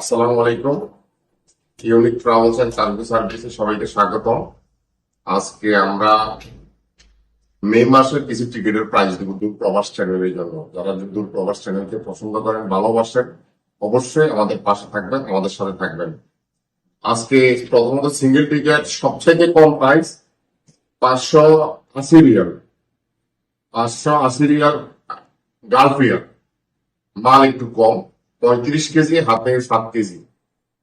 আসসালামু আলাইকুম। Unique travels and service সার্ভিসে সবাইকে স্বাগত আজকে আমরা মে মাসের কিছু টিকিটের প্রাইস দেবো দূর প্রবাস চ্যানেলের জন্য। যারা দূর প্রবাস চ্যানেলকে পছন্দ করেন, ভালোবাসেন, অবশ্যই আমাদের পাশে থাকবেন, আমাদের সাথে থাকবেন। আজকে প্রথমত সিঙ্গেল টিকিট সবচেয়ে কম প্রাইস পাঁচশো আশি রিয়াল। পাঁচশো আশি রিয়াল গালফ রিয়াল মাল একটু কম। পঁয়ত্রিশ কেজি, হাতে সাত কেজি।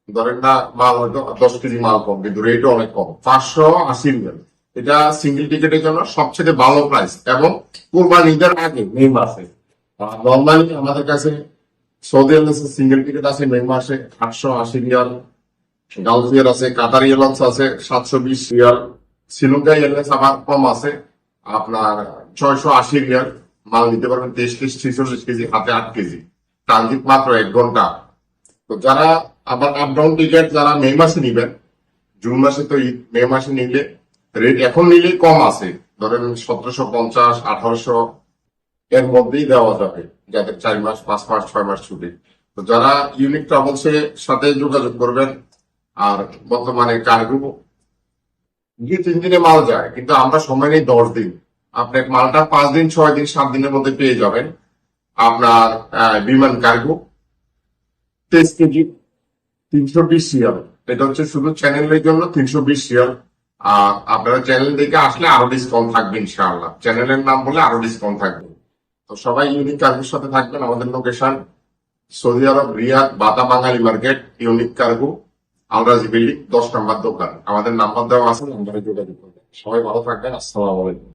ধরেন না, মাল হয়তো দশ কেজি মাল কম, কিন্তু রেটও অনেক কম। পাঁচশো আশি রিয়াল এটা সিঙ্গেল টিকেটের জন্য সবচেয়ে ভালো প্রাইস এবং কোরবান ঈদের আগে মে মাসে। নর্মালি আমাদের কাছে সৌদি আরবের সিঙ্গেল টিকিট আছে মে মাসে আটশো আশি রিয়াল গালফ রিয়াল আছে, কাতার এয়ারলাইন্স আছে সাতশো বিশ রিয়াল শ্রীলঙ্কা এয়ারলাইন্স আবার কম আছে, আপনার ছয়শো আশি রিয়াল মাল নিতে পারবেন তেইশ কেজি, ছিচল্লিশ কেজি, হাতে আট কেজি। ট্রানজিট মাত্র এক ঘণ্টা। তো যারা, আবার আপ ডাউন টিকেট যারা মে মাসে নিবেন, জুন মাসে তো ঈদ, মে মাসে নিলে রেট এখন নিলে কম আছে। ধরেন সতেরোশো পঞ্চাশ, আঠারোশো, এর মধ্যেই দেওয়া যাবে, যাদের চার মাস, পাঁচ মাস, ছয় মাস ছুটি। তো যারা ইউনিক ট্রাভেলস এর সাথে যোগাযোগ করবেন, আর বর্তমানে কার্গো দুই তিন দিনে মাল যায়, কিন্তু আমরা সময় নেই দশ দিন। আপনি মালটা পাঁচ দিন, ছয় দিন, সাত দিনের মধ্যে পেয়ে যাবেন। আপনার বিমান কার্গো। তেইশ কেজি, তিনশো বিশ রিয়াল এটা হচ্ছে শুধু চ্যানেলের জন্য তিনশো বিশ রিয়াল আর আপনারা চ্যানেল দেখে আসলে আরও ডিসকাউন্ট থাকবে ইনশাআল্লাহ। চ্যানেলের নাম বলে আরও ডিসকাউন্ট থাকবে। তো সবাই ইউনিক কার্গোর সাথে থাকবেন। আমাদের লোকেশন সৌদি আরব, Riyadh Batha Bangali market unique cargo Al Rajhi building দশ নম্বর দোকান। আমাদের নাম্বার দেওয়া আছে নাম্বারে যোগাযোগ করবেন। সবাই ভালো থাকবেন। আসসালামু আলাইকুম।